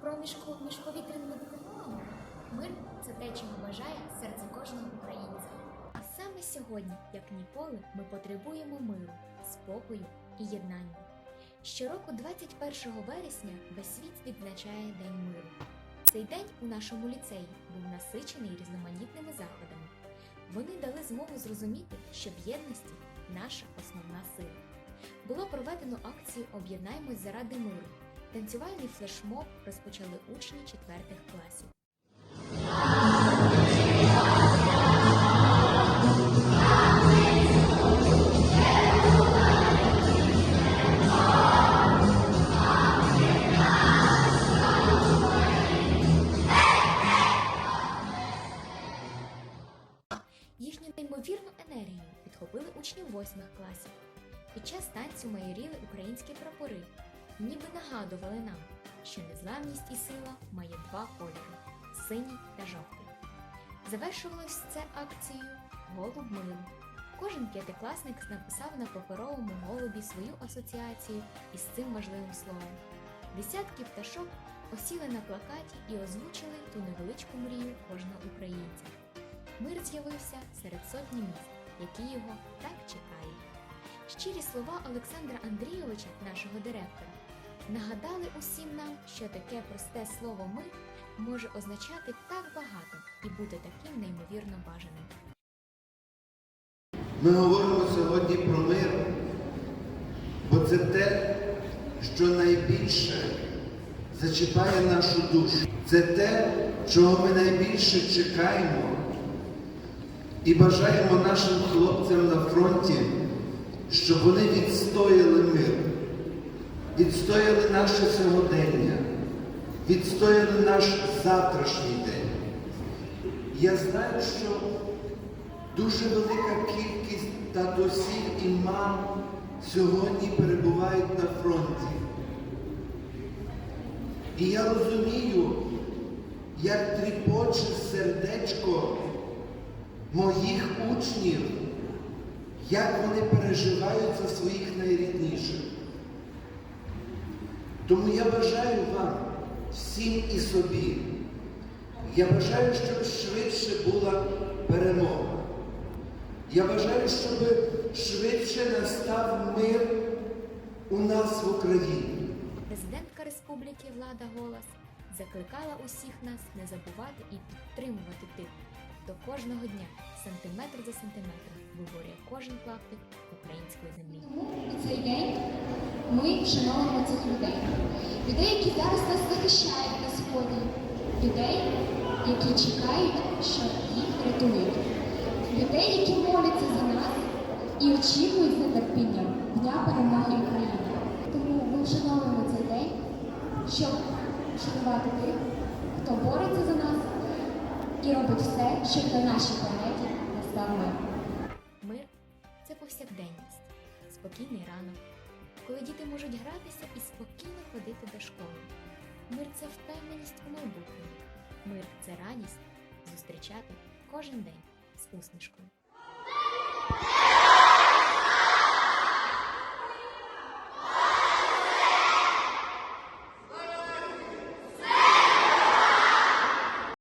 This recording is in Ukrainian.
проміжку між повітряними тривогами. Мир це те, чого бажає серце кожного українця. А саме сьогодні, як ніколи, ми потребуємо миру, спокою і єднання. Щороку, 21 вересня, весь світ відзначає День миру. Цей день у нашому ліцеї був насичений різноманітними заходами. Вони дали змогу зрозуміти, що в єдності наша основна сила. Було проведено акцію Об'єднаймось заради миру. Танцювальний флешмоб розпочали учні четвертих класів. Їхню неймовірну енергію підхопили учні восьмих класів. Під час танцю майоріли українські прапори, ніби нагадували нам, що незламність і сила має два кольори синій та жовтий. Завершувалось це акцією Голуб миру. Кожен п'ятикласник написав на паперовому голубі свою асоціацію із цим важливим словом. Десятки пташок осіли на плакаті і озвучили ту невеличку мрію кожного українця. Мир з'явився серед сотні міст, які його так чекають. Щирі слова Олександра Андрійовича, нашого директора, нагадали усім нам, що таке просте слово мир може означати так багато і бути таким неймовірно бажаним. Ми говоримо сьогодні про мир, бо це те, що найбільше зачіпає нашу душу. Це те, чого ми найбільше чекаємо і бажаємо нашим хлопцям на фронті, щоб вони відстояли мир, відстояли наше сьогодення, відстояли наш завтрашній день. Я знаю, що Дуже велика кількість татусів і мам сьогодні перебувають на фронті. І я розумію, як тріпоче сердечко моїх учнів, як вони переживають за своїх найрідніших. Тому я бажаю вам всім і собі. Я бажаю, щоб швидше була перемога. Я бажаю, щоб швидше настав мир у нас в Україні. Президентка Республіки Влада Голас закликала усіх нас не забувати і підтримувати тих, хто кожного дня, сантиметр за сантиметром, виборює кожен клаптик української землі. Тому цей день ми вшановуємо цих людей. Людей, які зараз нас захищають на сході. Людей, які чекають, що їх врятують. Людей, які моляться за нас і очікують з нетерпінням Дня перемоги України. Тому ми вшановуємо цей день, щоб вшанувати тих, хто бореться за нас і робить все, щоб на нашій планеті настав мир. Мир це повсякденність, спокійний ранок, коли діти можуть гратися і спокійно ходити до школи. Мир це впевненість у майбутньому. Мир це радість зустрічати кожен день з усмішкою.